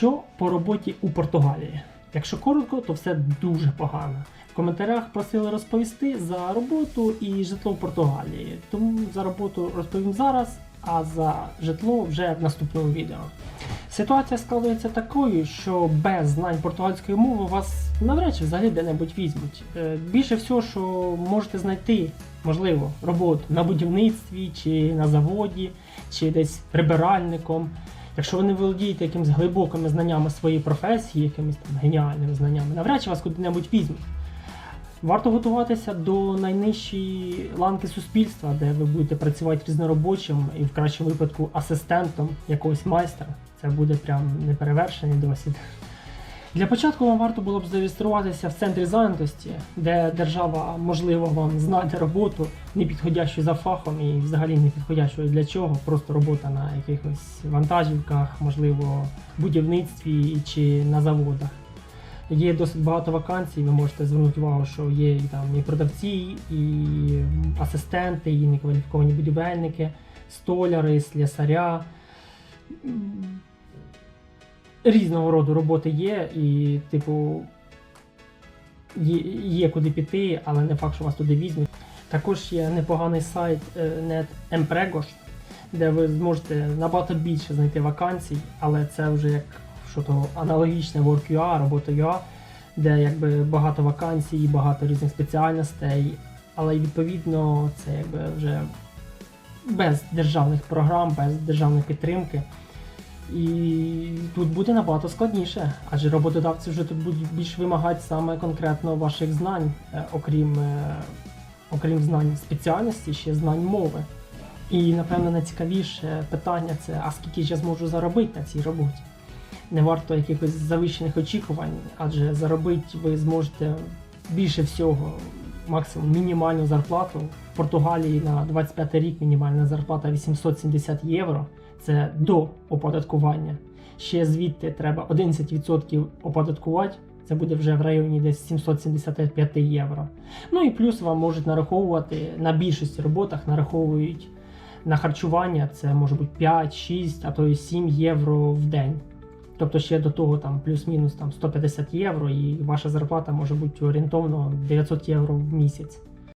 Що по роботі у Португалії? Якщо коротко, то все дуже погано. В коментарях просили розповісти за роботу і житло в Португалії. Тому за роботу розповім зараз, а за житло вже в наступному відео. Ситуація складається такою, що без знань португальської мови вас навряд чи взагалі де-небудь візьмуть. Е, Більше всього, що можете знайти, можливо, роботу на будівництві, чи на заводі, чи десь прибиральником. Якщо ви не володієте якимись глибокими знаннями своєї професії, якимись там геніальними знаннями, навряд чи вас куди-небудь візьмуть. Варто готуватися до найнижчої ланки суспільства, де ви будете працювати різноробочим і в кращому випадку асистентом якогось майстра. Це буде прям неперевершений досвід. Для початку вам варто було б зареєструватися в центрі зайнятості, де держава можливо вам знайде роботу, не підходящу за фахом і взагалі не підходящу для чого. Просто робота на якихось вантажівках, можливо, будівництві чи на заводах. Є досить багато вакансій, ви можете звернути увагу, що є і там і продавці, і асистенти, і некваліфіковані будівельники, столяри, слесаря. Різного роду роботи є, і, типу, є, є куди піти, але не факт, що вас туди візьмуть. Також є непоганий сайт е, NetEmprego, де ви зможете набагато більше знайти вакансій, але це вже як що то аналогічне Work.ua, робота.ua, де якби багато вакансій, багато різних спеціальностей, але відповідно це якби вже без державних програм, без державної підтримки. І тут буде набагато складніше, адже роботодавці вже тут будуть більш вимагати саме конкретно ваших знань, е, окрім, е, окрім знань спеціальності, ще знань мови. І напевно найцікавіше питання це а скільки ж я зможу заробити на цій роботі? Не варто якихось завищених очікувань, адже заробити ви зможете більше всього, максимум мінімальну зарплату. В Португалії на 25 рік мінімальна зарплата 870 євро. Це до оподаткування. Ще звідти треба 11% оподаткувати. Це буде вже в районі десь 775 євро. Ну і плюс вам можуть нараховувати на більшості роботах, нараховують на харчування. Це може бути 5, 6, а то і 7 євро в день. Тобто ще до того там плюс-мінус там 150 євро, і ваша зарплата може бути орієнтовно 900 євро в місяць.